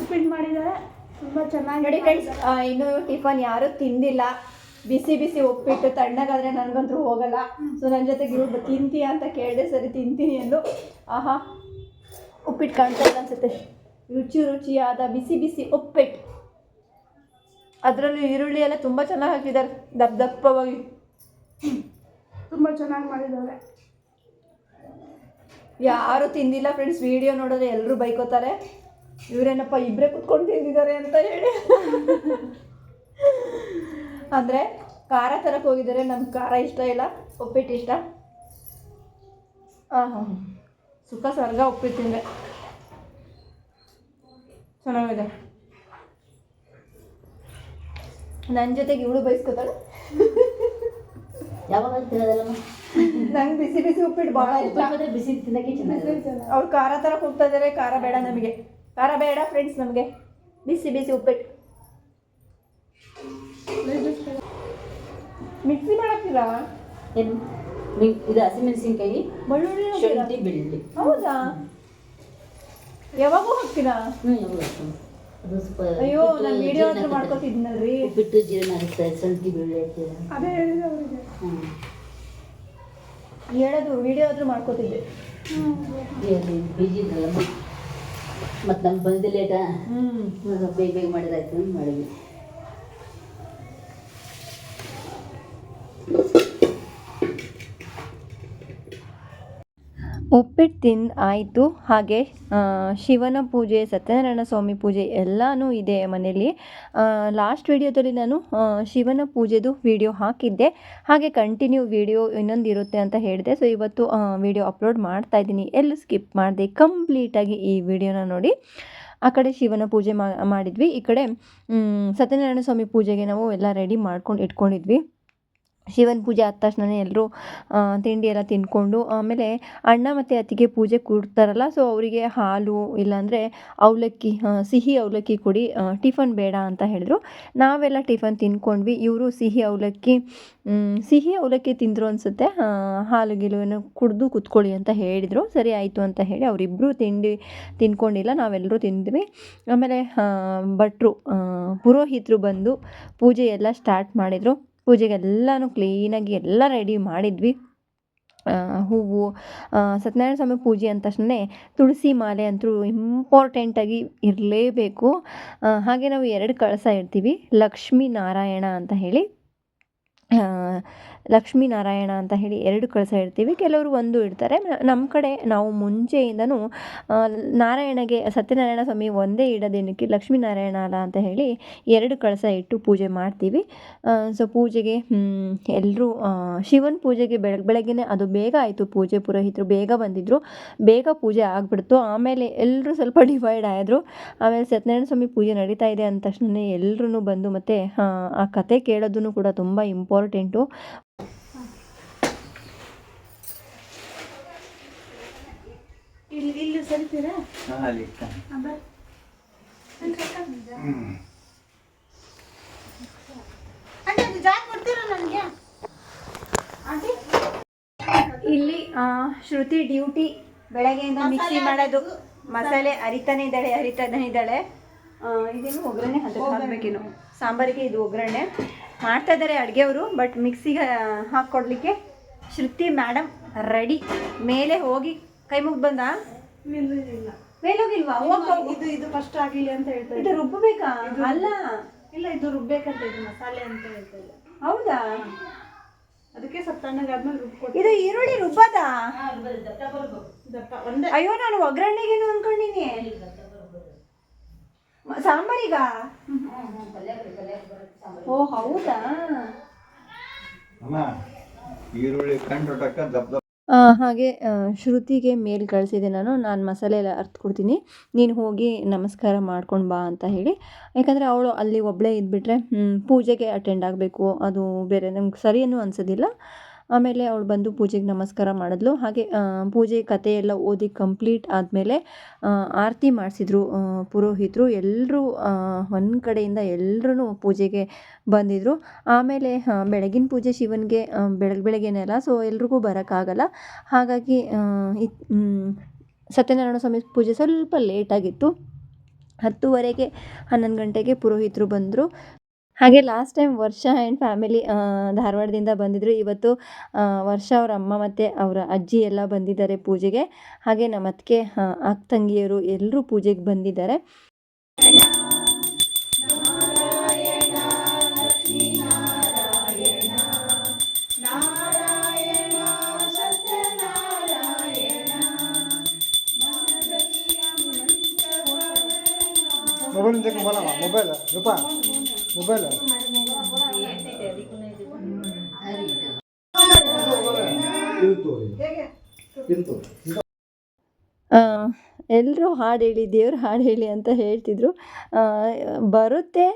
ಉಪ್ಪಿಟ್ಟು ಮಾಡಿದ್ದಾರೆ. ತುಂಬ ಚೆನ್ನಾಗಿ ನೋಡಿ ಫ್ರೆಂಡ್ಸ್ ಇನ್ನು ಟಿಫನ್ ಯಾರೂ ತಿಂದಿಲ್ಲ. ಬಿಸಿ ಬಿಸಿ ಉಪ್ಪಿಟ್ಟು ತಣ್ಣಗಾದ್ರೆ ನನಗಂತೂ ಹೋಗಲ್ಲ. ಸೊ ನನ್ನ ಜೊತೆಗೆ ಇವ್ರು ತಿಂತೀಯ ಅಂತ ಕೇಳಿದೆ ಸರಿ ತಿಂತೀನಿ ಎಂದು ಆಹಾ ಉಪ್ಪಿಟ್ಟು ಕಾಣ್ತಾ ಇಲ್ಲ ಅನ್ಸುತ್ತೆ. ರುಚಿ ರುಚಿಯಾದ ಬಿಸಿ ಬಿಸಿ ಉಪ್ಪಿಟ್ಟು. ಅದರಲ್ಲೂ ಈರುಳ್ಳಿ ಎಲ್ಲ ತುಂಬ ಚೆನ್ನಾಗಿ ಹಾಕಿದ್ದಾರೆ. ದಪ್ಪ ದಪ್ಪವಾಗಿ. ತುಂಬ ಚೆನ್ನಾಗಿ ಮಾಡಿದ್ದಾರೆ. ಯಾರು ತಿಂದಿಲ್ಲ ಫ್ರೆಂಡ್ಸ್ ವಿಡಿಯೋ ನೋಡಿದ್ರೆ ಎಲ್ಲರೂ ಬೈಕೋತಾರೆ. ಇವರೇನಪ್ಪ ಇಬ್ಬರೇ ಕುತ್ಕೊಂಡು ತಿಂದಿದ್ದಾರೆ ಅಂತ ಹೇಳಿ. ಅಂದರೆ ಖಾರ ತರಕ್ಕೆ ಹೋಗಿದ್ದಾರೆ. ನಮ್ಗೆ ಖಾರ ಇಷ್ಟ ಇಲ್ಲ ಉಪ್ಪಿಟ್ಟು ಇಷ್ಟ. ಹಾಂ ಹಾಂ ಸುಖ ಸ್ವರ್ಗ ಉಪ್ಪಿಟ್ಟು ತಿಂದೆ. ಚೆನ್ನಾಗಿದೆ. ನನ್ನ ಜೊತೆಗೆ ಇವಳು ಬೈಸ್ಕೊತಾಳೆ. ಯಾವಾಗ ನಂಗೆ ಬಿಸಿ ಬಿಸಿ ಉಪ್ಪಿಟ್ಟು ಭಾಳ ಇಷ್ಟ. ಬಿಸಿ ತಿನ್ನಕ್ಕೆ ಚೆನ್ನಾಗಿದೆ ಅವ್ರು ಖಾರ ತರಕ್ಕೆ ಹೋಗ್ತಾ ಇದ್ದಾರೆ ಖಾರ ಬೇಡ ನಮಗೆ. ಖಾರ ಬೇಡ ಫ್ರೆಂಡ್ಸ್ ನಮಗೆ. ಬಿಸಿ ಬಿಸಿ ಉಪ್ಪಿಟ್ಟು. ಮಿಕ್ಸಿ ಮಾಡ್ತೀರಾ ಏನು? ಇದು ಹಸಿಮೆಣಸಿನ್ಕಾಯಿ ಬೆಳ್ಳುಳ್ಳಿ ಹಾಕ್ತೀರಾ? ಶುಂಠಿ ಬೆಳ್ಳುಳ್ಳಿ. ಹೌದಾ? ಯಾವಾಗೂ ಹಾಕ್ತೀರಾ? ಹ್ಞೂ ಯಾವಾಗ ಅದು ಸ್ವಲ್ಪ ಅಯ್ಯೋ ನಾನು ವಿಡಿಯೋ ಅಂತ. ಮಾಡ್ಕೊತಿದ್ನಲ್ರಿ. ಉಪ್ಪಿಟ್ಟು ಜೀರ್ಣ ಆಗುತ್ತೆ ಶುಂಠಿ ಬೆಳ್ಳುಳ್ಳಿ ಹಾಕಿದ್ರೆ ಅದೇ ಹೇಳಿದೆ ಅವರಿಗೆ. ಹ್ಞೂ ಹೇಳೋದು ವಿಡಿಯೋ ಆದರೂ ಮಾಡ್ಕೊತಿದ್ದೆ. ಬಿಜಿ ಇದ್ರಲ್ಲ ಮತ್ತು ನಮ್ಗೆ ಬಂದಿಲ್ಲ ಲೇಟಾ ಹ್ಞೂ ಬೇಗ ಬೇಗ ಮಾಡಿದಾಯ್ತು ಮಾಡಿದ್ವಿ. ಉಪ್ಪಿಟ್ಟು ತಿಂದು ಆಯಿತು ಹಾಗೆ ಶಿವನ ಪೂಜೆ, ಸತ್ಯನಾರಾಯಣ ಸ್ವಾಮಿ ಪೂಜೆ ಎಲ್ಲನೂ ಇದೆ ಮನೆಯಲ್ಲಿ. ಲಾಸ್ಟ್ ವಿಡಿಯೋದಲ್ಲಿ ನಾನು ಶಿವನ ಪೂಜೆದು ವಿಡಿಯೋ ಹಾಕಿದ್ದೆ. ಹಾಗೆ ಕಂಟಿನ್ಯೂ ವಿಡಿಯೋ ಇನ್ನೊಂದು ಇರುತ್ತೆ ಅಂತ ಹೇಳಿದೆ. ಸೊ ಇವತ್ತು ವಿಡಿಯೋ ಅಪ್ಲೋಡ್ ಮಾಡ್ತಾ ಇದ್ದೀನಿ. ಎಲ್ಲೂ ಸ್ಕಿಪ್ ಮಾಡಿದೆ. ಕಂಪ್ಲೀಟಾಗಿ ಈ ವಿಡಿಯೋನ ನೋಡಿ. ಆ ಕಡೆ ಶಿವನ ಪೂಜೆ ಮಾಡಿದ್ವಿ. ಈ ಕಡೆ ಸತ್ಯನಾರಾಯಣ ಸ್ವಾಮಿ ಪೂಜೆಗೆ ನಾವು ಎಲ್ಲ ರೆಡಿ ಮಾಡ್ಕೊಂಡು ಇಟ್ಕೊಂಡಿದ್ವಿ. ಶಿವನ ಪೂಜೆ ಆದ ತಕ್ಷಣನೇ ಎಲ್ಲರೂ ತಿಂಡಿ ಎಲ್ಲ ತಿಂದ್ಕೊಂಡು, ಆಮೇಲೆ ಅಣ್ಣ ಮತ್ತು ಅತ್ತಿಗೆ ಪೂಜೆ ಕೊಡ್ತಾರಲ್ಲ ಸೊ ಅವರಿಗೆ ಹಾಲು ಇಲ್ಲಾಂದರೆ ಅವಲಕ್ಕಿ ಸಿಹಿ ಅವಲಕ್ಕಿ ಕೊಡಿ ಟಿಫನ್ ಬೇಡ ಅಂತ ಹೇಳಿದ್ರು. ನಾವೆಲ್ಲ ಟಿಫನ್ ತಿನ್ಕೊಂಡ್ವಿ ಇವರು ಸಿಹಿ ಅವಲಕ್ಕಿ ಸಿಹಿ ಅವಲಕ್ಕಿ ತಿಂದರು ಅನಿಸುತ್ತೆ. ಹಾಲು ಗಿಲುವನ್ನು ಕುಡಿದು ಕುತ್ಕೊಳ್ಳಿ ಅಂತ ಹೇಳಿದರು. ಸರಿ ಆಯಿತು ಅಂತ ಹೇಳಿ ಅವರಿಬ್ಬರು ತಿಂಡಿ ತಿನ್ಕೊಂಡಿಲ್ಲ ನಾವೆಲ್ಲರೂ ತಿಂದ್ವಿ. ಆಮೇಲೆ ಭಟ್ರು ಪುರೋಹಿತರು ಬಂದು ಪೂಜೆ ಎಲ್ಲ ಸ್ಟಾರ್ಟ್ ಮಾಡಿದರು. ಪೂಜೆಗೆಲ್ಲನೂ ಕ್ಲೀನಾಗಿ ಎಲ್ಲ ರೆಡಿ ಮಾಡಿದ್ವಿ. ಹೂವು ಸತ್ಯನಾರಾಯಣ ಸ್ವಾಮಿ ಪೂಜೆ ಅಂದ ತಕ್ಷಣ ತುಳಸಿ ಮಾಲೆ ಅಂತೂ ಇಂಪಾರ್ಟೆಂಟಾಗಿ ಇರಲೇಬೇಕು. ಹಾಗೆ ನಾವು ಎರಡು ಕಳಸ ಇರ್ತೀವಿ ಲಕ್ಷ್ಮೀ ನಾರಾಯಣ ಅಂತ ಹೇಳಿ. ಆ, ಲಕ್ಷ್ಮೀ ನಾರಾಯಣ ಅಂತ ಹೇಳಿ ಎರಡು ಕಳಸ ಇಡ್ತೀವಿ. ಕೆಲವರು ಒಂದು ಇಡ್ತಾರೆ. ನಮ್ಮ ಕಡೆ ನಾವು ಮುಂಚೆಯಿಂದನೂ ನಾರಾಯಣಗೆ ಸತ್ಯನಾರಾಯಣ ಸ್ವಾಮಿ ಒಂದೇ ಇಡೋದೇನಕ್ಕೆ ಲಕ್ಷ್ಮೀನಾರಾಯಣ ಅಲ್ಲ ಅಂತ ಹೇಳಿ ಎರಡು ಕಳಸ ಇಟ್ಟು ಪೂಜೆ ಮಾಡ್ತೀವಿ. ಸೊ ಪೂಜೆಗೆ ಎಲ್ಲರೂ ಶಿವನ ಪೂಜೆಗೆ ಬೆಳಗ್ಗೆ ಬೆಳಗ್ಗೆನೇ ಅದು ಬೇಗ ಆಯಿತು ಪೂಜೆ ಪುರೋಹಿತರು ಬೇಗ ಬಂದಿದ್ದರು ಬೇಗ ಪೂಜೆ ಆಗಿಬಿಡ್ತು. ಆಮೇಲೆ ಎಲ್ಲರೂ ಸ್ವಲ್ಪ ಡಿವೈಡ್ ಆದರು ಆಮೇಲೆ ಸತ್ಯನಾರಾಯಣ ಸ್ವಾಮಿ ಪೂಜೆ ನಡೀತಾ ಇದೆ ಅಂದ ತಕ್ಷಣ ಎಲ್ಲರೂ ಬಂದು ಮತ್ತು ಆ ಕತೆ ಕೇಳೋದನ್ನು ಕೂಡ ತುಂಬ ಇಂಪಾರ್ಟೆಂಟು ಇಲ್ಲಿ ಅಲ್ಲಿ ಶ್ರುತಿ ಡ್ಯೂಟಿ ಬೆಳಗ್ಗೆಯಿಂದ ಮಿಕ್ಸಿ ಮಾಡೋದು. ಮಸಾಲೆ ಅರಿತಾನೆ ಇದ್ದಾಳೆ ಅರಿತಾನೆ ಇದ್ದಾಳೆ. ಇದೇನು ಒಗ್ಗರಣೆ? ಹಾಕಬೇಕೇನು. ಸಾಂಬಾರಿಗೆ ಇದು ಒಗ್ಗರಣೆ. ಮಾಡ್ತಾ ಇದ್ದಾರೆ ಅಡುಗೆಯವರು ಬಟ್ ಮಿಕ್ಸಿಗೆ ಹಾಕ್ಕೊಡ್ಲಿಕ್ಕೆ ಶ್ರುತಿ ಮೇಡಮ್ ರೆಡಿ ಮೇಲೆ ಹೋಗಿ ಕೈ ಮುಗ್ದು ಬಂದ? ಇಲ್ಲ ಇಲ್ಲ ಮೇಲೆ ಹೋಗ್ ಇದು ಇದು ಫಸ್ಟ್ ಆಗಲಿ ಅಂತ ಹೇಳ್ತಾರೆ ಇದು ರುಬ್ಬಬೇಕಾ? ಅಲ್ಲ. ಇಲ್ಲ ಇದು ರುಬ್ಬೇಕಂತ ಇದು ಮಸಾಲೆ ಅಂತ ಹೇಳ್ತಾರೆ ಹೌದಾ? ಅದಕ್ಕೆ ಸ್ವಲ್ಪ ತಣ್ಣಗಾದ್ಮೇಲೆ ರುಬ್ಕೊಟ್ಟು ಇದು ಈರುಳ್ಳಿ ರುಬ್ಬದಾ? ದಪ್ಪ ಒಂದೇ. ಅಯ್ಯೋ ನಾನು ಒಗ್ಗರಣೆಗೇನು ಅನ್ಕೊಂಡಿನಿ ಸಾಂಬಾರಿಗ? ಓ ಹೌದಾ? ಅಮ್ಮ ಈರುಳ್ಳಿ ಕಂಡು ದಪ್ಪ ಹಾಗೆ ಶ್ರುತಿಗೆ ಮೇಲ್ ಕಳಿಸಿದೆ ನಾನು ನಾನು ಮಸಾಲೆ ಎಲ್ಲ ಅರ್ತ್ ಕೊಡ್ತೀನಿ ನೀನು ಹೋಗಿ ನಮಸ್ಕಾರ ಮಾಡ್ಕೊಂಡು ಬಾ ಅಂತ ಹೇಳಿ. ಯಾಕಂದರೆ ಅವಳು ಅಲ್ಲಿ ಒಬ್ಬಳೇ ಇದ್ದುಬಿಟ್ರೆ ಪೂಜೆಗೆ ಅಟೆಂಡ್ ಆಗಬೇಕು. ಅದು ಬೇರೆ ನಮ್ಗೆ ಸರಿಯೂ ಅನಿಸೋದಿಲ್ಲ. ಆಮೇಲೆ ಅವಳು ಬಂದು ಪೂಜೆಗೆ ನಮಸ್ಕಾರ ಮಾಡಿದ್ಲು. ಹಾಗೆ ಪೂಜೆ ಕತೆ ಎಲ್ಲ ಓದಿ ಕಂಪ್ಲೀಟ್ ಆದಮೇಲೆ ಆರತಿ ಮಾಡಿಸಿದ್ರು ಪುರೋಹಿತರು. ಎಲ್ಲರೂ ಒಂದು ಕಡೆಯಿಂದ ಎಲ್ಲರೂ ಪೂಜೆಗೆ ಬಂದಿದ್ದರು ಆಮೇಲೆ ಬೆಳಗಿನ ಪೂಜೆ ಶಿವನಿಗೆ ಬೆಳಗ್ಗೆ ಬೆಳಗ್ಗೆನೇ ಅಲ್ಲ ಸೊ ಎಲ್ರಿಗೂ ಬರೋಕ್ಕಾಗಲ್ಲ. ಹಾಗಾಗಿ ಸತ್ಯನಾರಾಯಣ ಸ್ವಾಮಿ ಪೂಜೆ ಸ್ವಲ್ಪ ಲೇಟಾಗಿತ್ತು ಹತ್ತುವರೆಗೆ, ಹನ್ನೊಂದು ಗಂಟೆಗೆ ಪುರೋಹಿತರು ಬಂದರು. ಹಾಗೆ ಲಾಸ್ಟ್ ಟೈಮ್ ವರ್ಷ ಆ್ಯಂಡ್ ಫ್ಯಾಮಿಲಿ ಧಾರವಾಡದಿಂದ ಬಂದಿದ್ದರು ಇವತ್ತು ವರ್ಷ ಅವರ ಅಮ್ಮ ಮತ್ತು ಅವರ ಅಜ್ಜಿ ಎಲ್ಲ ಬಂದಿದ್ದಾರೆ ಪೂಜೆಗೆ. ಹಾಗೆ ನಮ್ಮ ಅತ್ತಿಗೆ ಅಕ್ಕ ತಂಗಿಯರು ಎಲ್ಲರೂ ಪೂಜೆಗೆ ಬಂದಿದ್ದಾರೆ. Mobile mobile Roopa? ಮೊಬೈಲ್ ಇದು ತೋರಿ ಇದು ತೋರಿ ಎಲ್ಲರೂ ಹಾಡು ಹೇಳಿ, ದೇವ್ರ ಹಾಡು ಹೇಳಿ ಅಂತ ಹೇಳ್ತಿದ್ರು. ಬರುತ್ತೆ.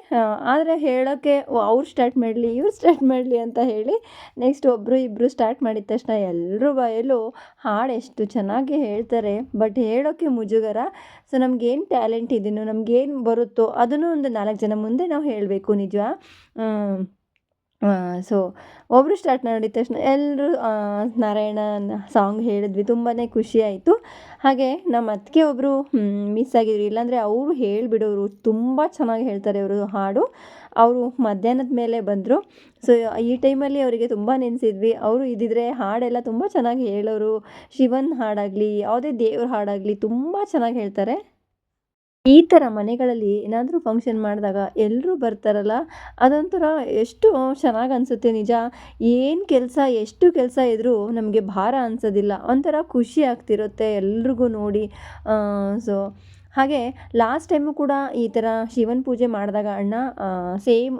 ಆದರೆ ಹೇಳೋಕ್ಕೆ ಅವ್ರು ಸ್ಟಾರ್ಟ್ ಮಾಡಲಿ, ಇವ್ರು ಸ್ಟಾರ್ಟ್ ಮಾಡಲಿ ಅಂತ ಹೇಳಿ ನೆಕ್ಸ್ಟ್ ಒಬ್ಬರು ಇಬ್ಬರು ಸ್ಟಾರ್ಟ್ ಮಾಡಿದ ತಕ್ಷಣ ಎಲ್ಲರೂ ಬಾಯಲ್ಲೂ ಹಾಡು ಎಷ್ಟು ಚೆನ್ನಾಗಿ ಹೇಳ್ತಾರೆ. ಬಟ್ ಹೇಳೋಕ್ಕೆ ಮುಜುಗರ. ಸೊ ನಮಗೇನು ಟ್ಯಾಲೆಂಟ್ ಇದೆಯೋ ನಮಗೇನು ಬರುತ್ತೋ ಅದನ್ನು ಒಂದು ನಾಲ್ಕು ಜನ ಮುಂದೆ ನಾವು ಹೇಳಬೇಕು ನಿಜ ಸೊ ಒಬ್ಬರು ಸ್ಟಾರ್ಟ್ ಮಾಡಿದ ತಕ್ಷಣ ಎಲ್ಲರೂ ನಾರಾಯಣ ಸಾಂಗ್ ಹೇಳಿದ್ವಿ ತುಂಬಾ ಖುಷಿ ಆಯಿತು. ಹಾಗೆ ನಮ್ಮ ಅತ್ತಿಗೆ ಒಬ್ಬರು ಮಿಸ್ ಆಗಿದ್ರು. ಇಲ್ಲಾಂದರೆ ಅವರು ಹೇಳಿಬಿಡೋರು, ತುಂಬ ಚೆನ್ನಾಗಿ ಹೇಳ್ತಾರೆ ಅವರು ಹಾಡು. ಅವರು ಮಧ್ಯಾಹ್ನದ ಮೇಲೆ ಬಂದರು. ಸೊ ಈ ಟೈಮಲ್ಲಿ ಅವರಿಗೆ ತುಂಬ ನೆನೆಸಿದ್ವಿ. ಅವರು ಇದ್ದಿದ್ರೆ ಹಾಡೆಲ್ಲ ತುಂಬ ಚೆನ್ನಾಗಿ ಹೇಳೋರು. ಶಿವನ್ ಹಾಡಾಗಲಿ, ಯಾವುದೇ ದೇವ್ರ ಹಾಡಾಗಲಿ, ತುಂಬ ಚೆನ್ನಾಗಿ ಹೇಳ್ತಾರೆ. ಈ ಥರ ಮನೆಗಳಲ್ಲಿ ಏನಾದರೂ ಫಂಕ್ಷನ್ ಮಾಡಿದಾಗ ಎಲ್ಲರೂ ಬರ್ತಾರಲ್ಲ ಅದೊಂಥರ ಎಷ್ಟು ಚೆನ್ನಾಗಿ ಅನಿಸುತ್ತೆ ನಿಜ? ಏನು ಕೆಲಸ, ಎಷ್ಟು ಕೆಲಸ ಇದ್ದರೂ ನಮಗೆ ಭಾರ ಅನಿಸೋದಿಲ್ಲ. ಒಂಥರ ಖುಷಿ ಆಗ್ತಿರುತ್ತೆ ಎಲ್ರಿಗೂ ನೋಡಿ. ಸೊ ಹಾಗೆ ಲಾಸ್ಟ್ ಟೈಮು ಕೂಡ ಈ ಥರ ಶಿವನ ಪೂಜೆ ಮಾಡಿದಾಗ ಅಣ್ಣ ಸೇಮ್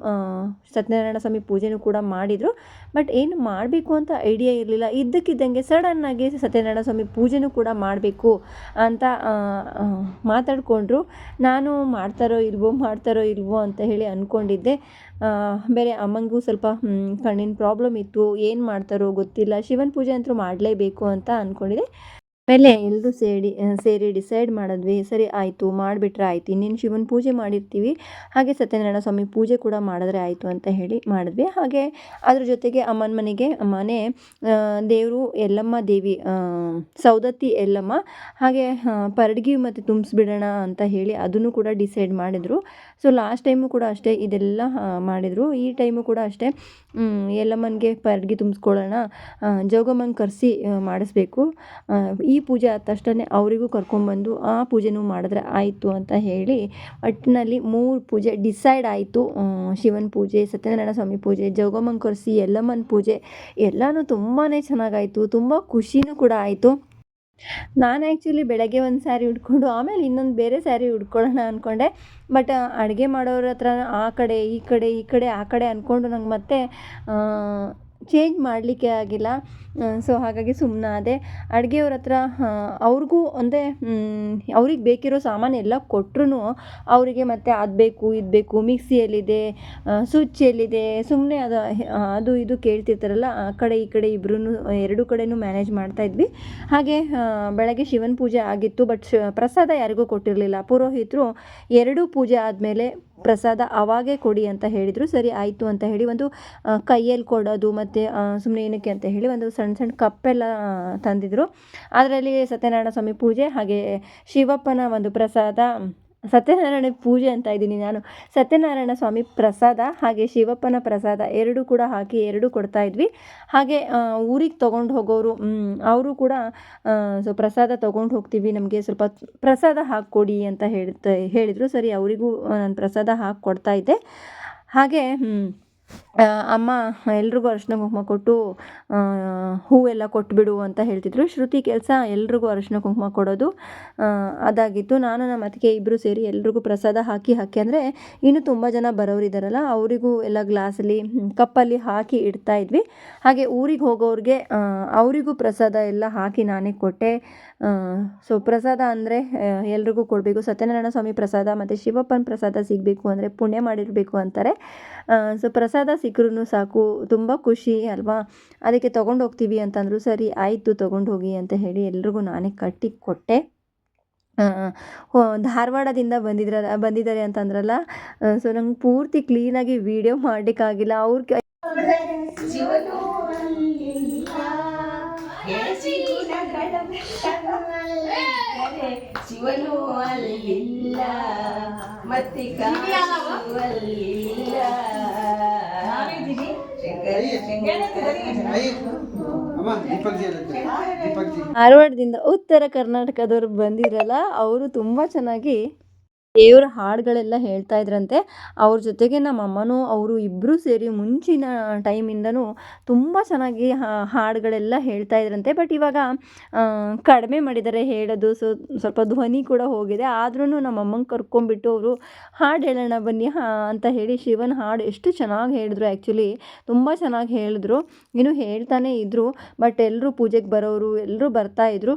ಸತ್ಯನಾರಾಯಣ ಸ್ವಾಮಿ ಪೂಜೆನೂ ಕೂಡ ಮಾಡಿದರು. ಬಟ್ ಏನು ಮಾಡಬೇಕು ಅಂತ ಐಡಿಯಾ ಇರಲಿಲ್ಲ. ಇದ್ದಕ್ಕಿದ್ದಂಗೆ ಸಡನ್ನಾಗಿ ಸತ್ಯನಾರಾಯಣ ಸ್ವಾಮಿ ಪೂಜೆನೂ ಕೂಡ ಮಾಡಬೇಕು ಅಂತ ಮಾತಾಡಿಕೊಂಡ್ರು. ನಾನು ಮಾಡ್ತಾರೋ ಇಲ್ವೋ ಮಾಡ್ತಾರೋ ಇಲ್ವೋ ಅಂತ ಹೇಳಿ ಅಂದ್ಕೊಂಡಿದ್ದೆ ಬೇರೆ ಅಮ್ಮಂಗೂ ಸ್ವಲ್ಪ ಕಣ್ಣಿನ ಪ್ರಾಬ್ಲಮ್ ಇತ್ತು. ಏನು ಮಾಡ್ತಾರೋ ಗೊತ್ತಿಲ್ಲ. ಶಿವನ ಪೂಜೆ ಅಂತೂ ಮಾಡಲೇಬೇಕು ಅಂತ ಅಂದ್ಕೊಂಡಿದ್ದೆ ಆಮೇಲೆ ಎಲ್ಲರೂ ಸೇರಿ ಸೇರಿ ಡಿಸೈಡ್ ಮಾಡಿದ್ವಿ, ಸರಿ ಆಯಿತು, ಮಾಡಿಬಿಟ್ರೆ ಆಯ್ತು, ಇನ್ನೇನು ಶಿವನ ಪೂಜೆ ಮಾಡಿರ್ತೀವಿ, ಹಾಗೆ ಸತ್ಯನಾರಾಯಣ ಸ್ವಾಮಿ ಪೂಜೆ ಕೂಡ ಮಾಡಿದ್ರೆ ಆಯಿತು ಅಂತ ಹೇಳಿ ಮಾಡಿದ್ವಿ. ಹಾಗೆ ಅದ್ರ ಜೊತೆಗೆ ಅಮ್ಮನ ಮನೆಗೆ, ಮನೆ ದೇವರು ಎಲ್ಲಮ್ಮ ದೇವಿ ಸೌದತ್ತಿ ಎಲ್ಲಮ್ಮ, ಹಾಗೆ ಪರಡ್ಗಿ ಮತ್ತು ತುಂಬಿಸ್ಬಿಡೋಣ ಅಂತ ಹೇಳಿ ಅದನ್ನು ಕೂಡ ಡಿಸೈಡ್ ಮಾಡಿದರು. ಸೊ ಲಾಸ್ಟ್ ಟೈಮು ಕೂಡ ಅಷ್ಟೇ ಇದೆಲ್ಲ ಮಾಡಿದರು. ಈ ಟೈಮು ಕೂಡ ಅಷ್ಟೇ ಎಲ್ಲಮ್ಮನಿಗೆ ಪರಡ್ಗಿ ತುಂಬಿಸ್ಕೊಳ್ಳೋಣ ಜೋಗಮ್ಮನ ಕರೆಸಿ ಮಾಡಿಸ್ಬೇಕು. ಈ ಪೂಜೆ ಆದ ತಕ್ಷಣ ಅವರಿಗೂ ಕರ್ಕೊಂಬಂದು ಆ ಪೂಜೆನೂ ಮಾಡಿದ್ರೆ ಆಯಿತು ಅಂತ ಹೇಳಿ ಒಟ್ಟಿನಲ್ಲಿ ಮೂರು ಪೂಜೆ ಡಿಸೈಡ್ ಆಯಿತು. ಶಿವನ ಪೂಜೆ, ಸತ್ಯನಾರಾಯಣ ಸ್ವಾಮಿ ಪೂಜೆ ಜೋಗಮ್ಮನ ಕರೆಸಿ ಯಲ್ಲಮ್ಮನ ಪೂಜೆ, ಎಲ್ಲನೂ ತುಂಬಾ ಚೆನ್ನಾಗಾಯಿತು, ತುಂಬ ಖುಷಿನೂ ಕೂಡ ಆಯಿತು. ನಾನು ಆ್ಯಕ್ಚುಲಿ ಬೆಳಗ್ಗೆ ಒಂದು ಸ್ಯಾರಿ ಉಟ್ಕೊಂಡು ಆಮೇಲೆ ಇನ್ನೊಂದು ಬೇರೆ ಸ್ಯಾರಿ ಉಟ್ಕೊಳ್ಳೋಣ ಅಂದ್ಕೊಂಡೆ ಬಟ್ ಅಡುಗೆ ಮಾಡೋರ ಹತ್ರ ಆ ಕಡೆ, ಈ ಕಡೆ ಈ ಕಡೆ, ಆ ಕಡೆ ಅಂದ್ಕೊಂಡು ನಂಗೆ ಮತ್ತೆ ಚೇಂಜ್ ಮಾಡಲಿಕ್ಕೆ ಆಗಿಲ್ಲ. ಸೊ ಹಾಗಾಗಿ ಸುಮ್ಮನಾದೆ ಅಡುಗೆಯವ್ರ ಹತ್ರ ಅವ್ರಿಗೂ ಒಂದೇ ಅವ್ರಿಗೆ ಬೇಕಿರೋ ಸಾಮಾನು ಎಲ್ಲ ಕೊಟ್ಟರು ಅವರಿಗೆ ಮತ್ತೆ ಅದು ಬೇಕು, ಇದು ಬೇಕು ಮಿಕ್ಸಿ ಎಲ್ಲಿದೆ ಸ್ವಿಚ್ ಎಲ್ಲಿದೆ ಸುಮ್ಮನೆ ಅದು ಅದು ಇದು ಕೇಳ್ತಿರ್ತಾರಲ್ಲ, ಆ ಕಡೆ ಈ ಕಡೆ ಇಬ್ಬರೂ ಎರಡು ಕಡೆನೂ ಮ್ಯಾನೇಜ್ ಮಾಡ್ತಾಯಿದ್ವಿ ಹಾಗೆ ಬೆಳಗ್ಗೆ ಶಿವನ ಪೂಜೆ ಆಗಿತ್ತು, ಬಟ್ ಪ್ರಸಾದ ಯಾರಿಗೂ ಕೊಟ್ಟಿರಲಿಲ್ಲ. ಪುರೋಹಿತರು ಎರಡೂ ಪೂಜೆ ಆದಮೇಲೆ ಪ್ರಸಾದ ಅವಾಗೇ ಕೊಡಿ ಅಂತ ಹೇಳಿದರು. ಸರಿ, ಆಯಿತು ಅಂತ ಹೇಳಿ ಒಂದು ಕೈಯಲ್ಲಿ ಕೊಡೋದು, ಮತ್ತು ಸುಮ್ಮನೆ ಏನಕ್ಕೆ ಅಂತ ಹೇಳಿ ಒಂದು ಸಣ್ಣ ಸಣ್ಣ ಕಪ್ಪೆಲ್ಲ ತಂದಿದ್ದರು ಅದರಲ್ಲಿ ಸತ್ಯನಾರಾಯಣ ಸ್ವಾಮಿ ಪೂಜೆ ಹಾಗೆ ಶಿವಪ್ಪನ ಒಂದು ಪ್ರಸಾದ, ಸತ್ಯನಾರಾಯಣ ಪೂಜೆ ಅಂತ ಇದ್ದೀನಿ ನಾನು. ಸತ್ಯನಾರಾಯಣ ಸ್ವಾಮಿ ಪ್ರಸಾದ ಹಾಗೆ ಶಿವಪ್ಪನ ಪ್ರಸಾದ ಎರಡೂ ಕೂಡ ಹಾಕಿ ಎರಡೂ ಕೊಡ್ತಾ ಇದ್ವಿ. ಹಾಗೆ ಊರಿಗೆ ತೊಗೊಂಡು ಹೋಗೋರು ಅವರು ಕೂಡ ಸೊ ಪ್ರಸಾದ ತೊಗೊಂಡು ಹೋಗ್ತೀವಿ. ನಮಗೆ ಸ್ವಲ್ಪ ಪ್ರಸಾದ ಹಾಕ್ಕೊಡಿ ಅಂತ ಹೇಳ್ತಾ, ಹೇಳಿದರು. ಸರಿ, ಅವರಿಗೂ ನಾನು ಪ್ರಸಾದ ಹಾಕಿ ಕೊಡ್ತಾ ಇದ್ದೆ. ಹಾಗೆ ಅಮ್ಮ, ಎಲ್ರಿಗೂ ಅರಿಶಿನ ಕುಂಕುಮ ಕೊಟ್ಟು ಹೂವೆಲ್ಲ ಕೊಟ್ಬಿಡು ಅಂತ ಹೇಳ್ತಿದ್ರು. ಶ್ರುತಿ ಕೆಲಸ ಎಲ್ರಿಗೂ ಅರಿಶಿನ ಕುಂಕುಮ ಕೊಡೋದು. ಅದಾಗಿತ್ತು. ನಾನು ನಮ್ಮ ಅತ್ತಿಗೆ ಇಬ್ಬರು ಸೇರಿ ಎಲ್ರಿಗೂ ಪ್ರಸಾದ ಹಾಕಿ ಹಾಕಿ ಅಂದರೆ ಇನ್ನೂ ತುಂಬ ಜನ ಬರೋರಿದ್ದಾರಲ್ಲ ಅವರಿಗೂ ಎಲ್ಲ ಗ್ಲಾಸಲ್ಲಿ ಕಪ್ಪಲ್ಲಿ ಹಾಕಿ ಇಡ್ತಾ ಇದ್ವಿ. ಹಾಗೆ ಊರಿಗೆ ಹೋಗೋರಿಗೆ ಅವರಿಗೂ ಪ್ರಸಾದ ಎಲ್ಲ ಹಾಕಿ ನಾನೇ ಕೊಟ್ಟೆ. ಸೊ ಪ್ರಸಾದ ಅಂದರೆ ಎಲ್ರಿಗೂ ಕೊಡಬೇಕು. ಸತ್ಯನಾರಾಯಣ ಸ್ವಾಮಿ ಪ್ರಸಾದ ಮತ್ತು ಶಿವಪ್ಪನ ಪ್ರಸಾದ ಸಿಗಬೇಕು ಅಂದರೆ ಪುಣ್ಯ ಮಾಡಿರಬೇಕು ಅಂತಾರೆ. ಸೊ ಪ್ರಸಾದ ಸಿಕ್ಕರೂ ಸಾಕು, ತುಂಬ ಖುಷಿ ಅಲ್ವಾ? ಅದಕ್ಕೆ ತೊಗೊಂಡು ಹೋಗ್ತೀವಿ ಅಂತಂದರು ಸರಿ, ಆಯಿತು ತೊಗೊಂಡು ಹೋಗಿ ಅಂತ ಹೇಳಿ ಎಲ್ರಿಗೂ ನಾನೇ ಕಟ್ಟಿ ಕೊಟ್ಟೆ. ಧಾರವಾಡದಿಂದ ಬಂದಿದ್ರಲ್ಲ ಬಂದಿದ್ದಾರೆ ಅಂತಂದ್ರಲ್ಲ ಸೊ ನಂಗೆ ಪೂರ್ತಿ ಕ್ಲೀನಾಗಿ ವೀಡಿಯೋ ಮಾಡಲಿಕ್ಕಾಗಿಲ್ಲ. ಅವ್ರ ಶಿವನು ಅಲ್ಲಿಲ್ಲ. ಧಾರವಾಡದಿಂದ ಉತ್ತರ ಕರ್ನಾಟಕದವರು ಬಂದಿರಲ್ಲ ಅವರು ತುಂಬ ಚೆನ್ನಾಗಿ ದೇವ್ರ ಹಾಡುಗಳೆಲ್ಲ ಹೇಳ್ತಾ ಇದ್ರಂತೆ. ಅವ್ರ ಜೊತೆಗೆ ನಮ್ಮ ಅಮ್ಮನೂ, ಅವರು ಇಬ್ಬರೂ ಸೇರಿ ಮುಂಚಿನ ಟೈಮಿಂದನೂ ತುಂಬ ಚೆನ್ನಾಗಿ ಹಾಡುಗಳೆಲ್ಲ ಹೇಳ್ತಾ ಇದ್ರಂತೆ. ಬಟ್ ಇವಾಗ ಕಡಿಮೆ ಮಾಡಿದ್ದಾರೆ, ಹೇಳೋದು ಸೊ, ಸ್ವಲ್ಪ ಧ್ವನಿ ಕೂಡ ಹೋಗಿದೆ. ಆದ್ರೂ ನಮ್ಮ ಅಮ್ಮಂಗೆ ಕರ್ಕೊಂಡ್ಬಿಟ್ಟು ಅವರು ಹಾಡು ಹೇಳೋಣ ಬನ್ನಿ ಅಂತ ಹೇಳಿ ಶಿವನ ಹಾಡು ಎಷ್ಟು ಚೆನ್ನಾಗಿ ಹೇಳಿದ್ರು ಆ್ಯಕ್ಚುಲಿ ತುಂಬ ಚೆನ್ನಾಗಿ ಹೇಳಿದ್ರು. ಇನ್ನು ಹೇಳ್ತಾನೆ ಇದ್ದರು ಬಟ್ ಎಲ್ಲರೂ ಪೂಜೆಗೆ ಬರೋರು ಎಲ್ಲರೂ ಬರ್ತಾಯಿದ್ರು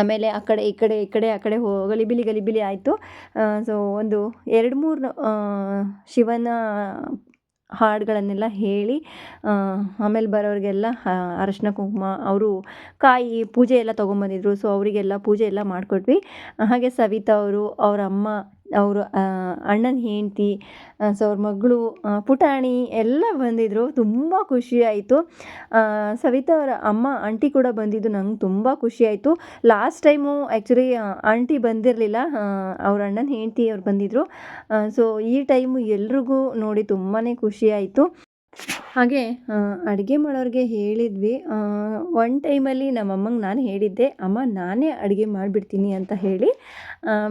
ಆಮೇಲೆ ಆ ಕಡೆ ಈ ಕಡೆ ಈ ಕಡೆ ಆ ಕಡೆ ಹೋ ಗಲಿಬಿಲಿ ಗಲಿಬಿಲಿ ಆಯಿತು. ಸೊ ಒಂದು ಎರಡು ಮೂರು ಶಿವನ ಹಾಡುಗಳನ್ನೆಲ್ಲ ಹೇಳಿ ಆಮೇಲೆ ಬರೋರಿಗೆಲ್ಲ ಅರಶಿನ ಕುಂಕುಮ, ಅವರು ಕಾಯಿ ಪೂಜೆ ಎಲ್ಲ ತೊಗೊಂಬಂದಿದ್ರು. ಸೊ ಅವರಿಗೆಲ್ಲ ಪೂಜೆ ಎಲ್ಲ ಮಾಡಿಕೊಟ್ವಿ. ಹಾಗೆ ಸವಿತಾ ಅವರು ಅವರ ಅಮ್ಮ ಅವರು ಅಣ್ಣನ ಹೆಂಡತಿ ಸೊ ಅವ್ರ ಮಗಳು ಪುಟಾಣಿ ಎಲ್ಲ ಬಂದಿದ್ದರು ತುಂಬ ಖುಷಿ ಆಯಿತು. ಸವಿತಾ ಅವರ ಅಮ್ಮ, ಆಂಟಿ ಕೂಡ ಬಂದಿದ್ದು ನಂಗೆ ತುಂಬ ಖುಷಿ ಆಯಿತು. ಲಾಸ್ಟ್ ಟೈಮು ಆ್ಯಕ್ಚುಲಿ ಆಂಟಿ ಬಂದಿರಲಿಲ್ಲ. ಅವ್ರ ಅಣ್ಣನ ಹೆಂಡತಿ ಅವ್ರು ಬಂದಿದ್ದರು ಸೊ ಈ ಟೈಮು ಎಲ್ರಿಗೂ ನೋಡಿ ತುಂಬಾ ಖುಷಿ ಆಯಿತು. ಹಾಗೆ ಅಡುಗೆ ಮಾಡೋರಿಗೆ ಹೇಳಿದ್ವಿ. ಒನ್ ಟೈಮಲ್ಲಿ ನಮ್ಮಮ್ಮಂಗೆ ನಾನು ಹೇಳಿದ್ದೆ, ಅಮ್ಮ, ನಾನೇ ಅಡುಗೆ ಮಾಡಿಬಿಡ್ತೀನಿ ಅಂತ ಹೇಳಿ.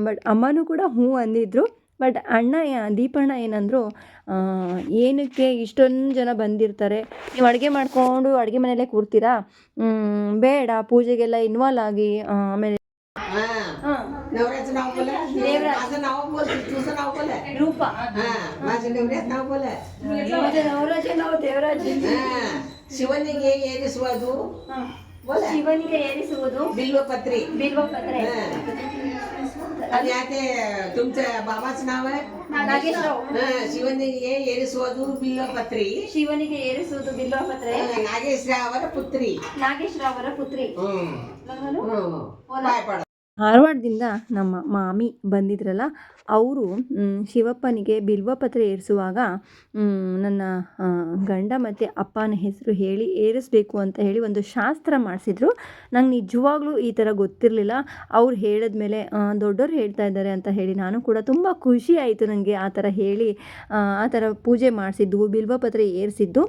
ಬಟ್ ಅಮ್ಮನೂ ಕೂಡ ಹ್ಞೂ ಅಂದಿದ್ದರು ಬಟ್ ಅಣ್ಣ ದೀಪಣ್ಣ ಏನಂದರು ಏನಕ್ಕೆ ಇಷ್ಟೊಂದು ಜನ ಬಂದಿರ್ತಾರೆ? ನೀವು ಅಡುಗೆ ಮಾಡಿಕೊಂಡು ಅಡುಗೆ ಮನೆಯಲ್ಲೇ ಕೂರ್ತೀರಾ? ಬೇಡ, ಪೂಜೆಗೆಲ್ಲ ಇನ್ವಾಲ್ವ್ ಆಗಿ ಆಮೇಲೆ माझं नाव बोल तुझं नाव बोला ರೂಪ हा माझं नवऱ्याचं नाव बोला ನವರಾಜ ನಾವು ದೇವರಾಜ हा ಶಿವನಿಗೆ ಏರಿಸುವುದು बोला ಶಿವನಿಗೆ ಏರಿಸುವುದು बिल्वपत्री ಬಿಲ್ವಪತ್ರೆ हा. आणि आता तुमचं बाबाचं नाव आहे ನಾಗೇಶ್ವರ हा ಶಿವನಿಗೆ ಏರಿಸುವುದು ಬಿಲ್ವಪತ್ರಿ ಶಿವನಿಗೆ ಏರಿಸುವುದು ಬಿಲ್ವಪತ್ರೆ हा, ನಾಗೇಶ್ವರ ಪುತ್ರಿ ನಾಗೇಶ್ವರ ಅವರ ಪುತ್ರಿ ಹ್ಮ್ ಲಗ್ನನು? ಹ್ಮ್ ಬಾಯ್ ಪಡ ಧಾರವಾಡದಿಂದ ನಮ್ಮ ಮಾಮಿ ಬಂದಿದ್ರಲ್ಲ ಅವರು ಶಿವಪ್ಪನಿಗೆ ಬಿಲ್ವಪತ್ರೆ ಏರಿಸುವಾಗ ನನ್ನ ಗಂಡ ಮತ್ತು ಅಪ್ಪನ ಹೆಸರು ಹೇಳಿ ಏರಿಸಬೇಕು ಅಂತ ಹೇಳಿ ಒಂದು ಶಾಸ್ತ್ರ ಮಾಡಿಸಿದ್ರು. ನಂಗೆ ನಿಜವಾಗ್ಲೂ ಈ ಥರ ಗೊತ್ತಿರಲಿಲ್ಲ. ಅವ್ರು ಹೇಳಿದ್ಮೇಲೆ ದೊಡ್ಡವ್ರು ಹೇಳ್ತಾ ಇದ್ದಾರೆ ಅಂತ ಹೇಳಿ ನಾನು ಕೂಡ ತುಂಬ ಖುಷಿ ಆಯಿತು ನನಗೆ ಆ ಥರ ಹೇಳಿ ಆ, ಥರ ಪೂಜೆ ಮಾಡಿಸಿದ್ದು ಬಿಲ್ವಪತ್ರೆ ಏರಿಸಿದ್ದು.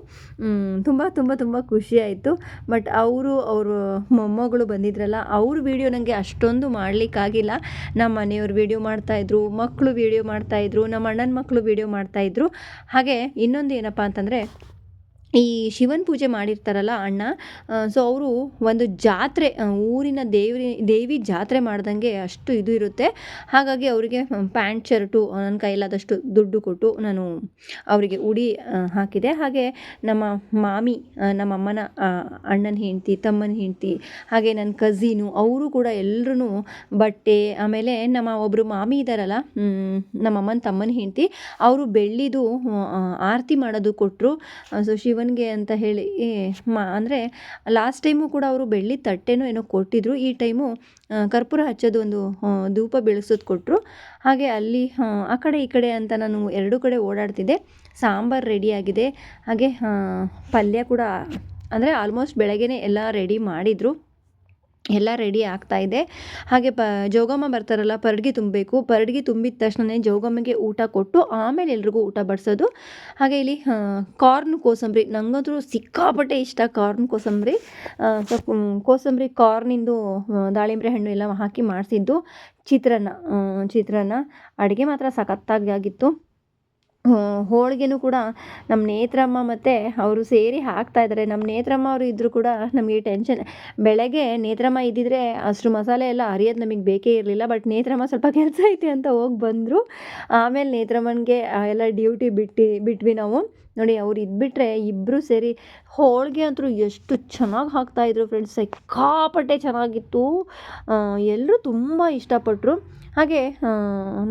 ತುಂಬ ತುಂಬ ತುಂಬ ಖುಷಿ ಆಯಿತು. ಬಟ್ ಅವರು ಅವರು ಮೊಮ್ಮಗಳು ಬಂದಿದ್ರಲ್ಲ ಅವ್ರ ವಿಡಿಯೋ ನನಗೆ ಅಷ್ಟೊಂದು ಮಾಡಲಿಕ್ಕಾಗಿಲ್ಲ. ನಮ್ಮ ಮನೆಯವ್ರು ವಿಡಿಯೋ ಮಾಡ್ತಾಯಿದ್ರು ಮಕ್ಕಳು ವಿಡಿಯೋ ಮಾಡ್ತಾಯಿದ್ರು ನಮ್ಮ ಅಣ್ಣನ ಮಕ್ಕಳು ವಿಡಿಯೋ ಮಾಡ್ತಾಯಿದ್ರು ಹಾಗೆ ಇನ್ನೊಂದು ಏನಪ್ಪ ಅಂತಂದರೆ ಈ ಶಿವನ ಪೂಜೆ ಮಾಡಿರ್ತಾರಲ್ಲ ಅಣ್ಣ ಸೊ ಅವರು ಒಂದು ಜಾತ್ರೆ ಊರಿನ ದೇವ್ರಿ, ದೇವಿ ಜಾತ್ರೆ ಮಾಡ್ದಂಗೆ ಅಷ್ಟು ಇದು ಇರುತ್ತೆ. ಹಾಗಾಗಿ ಅವರಿಗೆ ಪ್ಯಾಂಟ್, ಶರ್ಟು ನನ್ನ ಕೈಲಾದಷ್ಟು ದುಡ್ಡು ಕೊಟ್ಟು ನಾನು ಅವರಿಗೆ ಉಡಿ ಹಾಕಿದೆ. ಹಾಗೆ ನಮ್ಮ ಮಾಮಿ ನಮ್ಮ ಅಮ್ಮನ ಅಣ್ಣನ ಹೆಂಡ್ತಿ, ತಮ್ಮನ ಹೆಂಡ್ತಿ, ಹಾಗೆ ನನ್ನ ಕಝಿನು ಅವರು ಕೂಡ ಎಲ್ಲರೂ ಬಟ್ಟೆ, ಆಮೇಲೆ ನಮ್ಮ ಒಬ್ಬರು ಮಾಮಿ ಇದ್ದಾರಲ್ಲ ನಮ್ಮ ಅಮ್ಮನ ತಮ್ಮನ ಹೆಂಡ್ತಿ, ಅವರು ಬೆಳ್ಳಿದು ಆರತಿ ಮಾಡೋದು ಕೊಟ್ಟರು ಸೊ ಶಿವನಿಗೆ ಅಂತ ಹೇಳಿ ಮಾ ಅಂದರೆ ಲಾಸ್ಟ್ ಟೈಮು ಕೂಡ ಅವರು ಬೆಳ್ಳಿ ತಟ್ಟೆನೋ ಏನೋ ಕೊಟ್ಟಿದ್ರು. ಈ ಟೈಮು ಕರ್ಪೂರ ಹಚ್ಚೋದು ಒಂದು ಧೂಪ ಬೆಳೆಸೋದು ಕೊಟ್ಟರು ಹಾಗೆ ಅಲ್ಲಿ ಆ, ಕಡೆ ಈ ಕಡೆ ಅಂತ ನಾನು ಎರಡು ಕಡೆ ಓಡಾಡ್ತಿದ್ದೆ. ಸಾಂಬಾರು ರೆಡಿಯಾಗಿದೆ ಹಾಗೆ ಪಲ್ಯ ಕೂಡ ಅಂದರೆ ಆಲ್ಮೋಸ್ಟ್ ಬೆಳಗ್ಗೆನೇ ಎಲ್ಲ ರೆಡಿ ಮಾಡಿದರು. ಎಲ್ಲ ರೆಡಿ ಆಗ್ತಾ ಇದೆ. ಹಾಗೆ ಪ, ಜೋಗಮ್ಮ ಬರ್ತಾರಲ್ಲ, ಪರಡ್ಗೆ ತುಂಬಬೇಕು. ಪರಡಿಗೆ ತುಂಬಿದ ತಕ್ಷಣನೇ ಜೋಗಮ್ಮಗೆ ಊಟ ಕೊಟ್ಟು ಆಮೇಲೆ ಎಲ್ರಿಗೂ ಊಟ ಬಡಿಸೋದು. ಹಾಗೆ ಇಲ್ಲಿ ಕಾರ್ನ್ ಕೋಸಂಬರಿ. ನನಗಂತೂ ಸಿಕ್ಕಾಪಟ್ಟೆ ಇಷ್ಟ ಕಾರ್ನ್ ಕೋಸಂಬರಿ. ಕೋಸಂಬರಿ ಕಾರ್ನಿಂದು ದಾಳಿಂಬೆ ಹಣ್ಣು ಎಲ್ಲ ಹಾಕಿ ಮಾಡಿಸಿದ್ದು ಚಿತ್ರಾನ್ನ. ಚಿತ್ರಾನ್ನ. ಅಡುಗೆ ಮಾತ್ರ ಸಖತ್ತಾಗಿ ಆಗಿತ್ತು. ಹೋಳಿಗೆನೂ ಕೂಡ ನಮ್ಮ ನೇತ್ರಮ್ಮ ಮತ್ತು ಅವರು ಸೇರಿ ಹಾಕ್ತಾ ಇದ್ದಾರೆ ನಮ್ಮ ನೇತ್ರಮ್ಮ ಅವರು ಇದ್ದರೂ ಕೂಡ ನಮಗೆ ಟೆನ್ಷನ್ ಬೆಳಗ್ಗೆ ನೇತ್ರಮ್ಮ ಇದ್ದಿದ್ರೆ ಅಷ್ಟು ಮಸಾಲೆ ಎಲ್ಲ ಅರಿಯೋದು ನಮಗೆ ಬೇಕೇ ಇರಲಿಲ್ಲ. ಬಟ್ ನೇತ್ರಮ್ಮ ಸ್ವಲ್ಪ ಕೆಲಸ ಐತೆ ಅಂತ ಹೋಗಿ ಬಂದರು. ಆಮೇಲೆ ನೇತ್ರಮ್ಮನಿಗೆ ಎಲ್ಲ ಡ್ಯೂಟಿ ಬಿಟ್ಟು, ಬಿಟ್ವಿ ನಾವು. ನೋಡಿ, ಅವ್ರು ಇದ್ಬಿಟ್ರೆ ಇಬ್ಬರು ಸೇರಿ ಹೋಳಿಗೆ ಅಂತೂ ಎಷ್ಟು ಚೆನ್ನಾಗಿ ಹಾಕ್ತಾಯಿದ್ರು ಫ್ರೆಂಡ್ಸ್ ಸಿಕ್ಕಾಪಟ್ಟೆ ಚೆನ್ನಾಗಿತ್ತು. ಎಲ್ಲರೂ ತುಂಬ ಇಷ್ಟಪಟ್ಟರು ಹಾಗೆ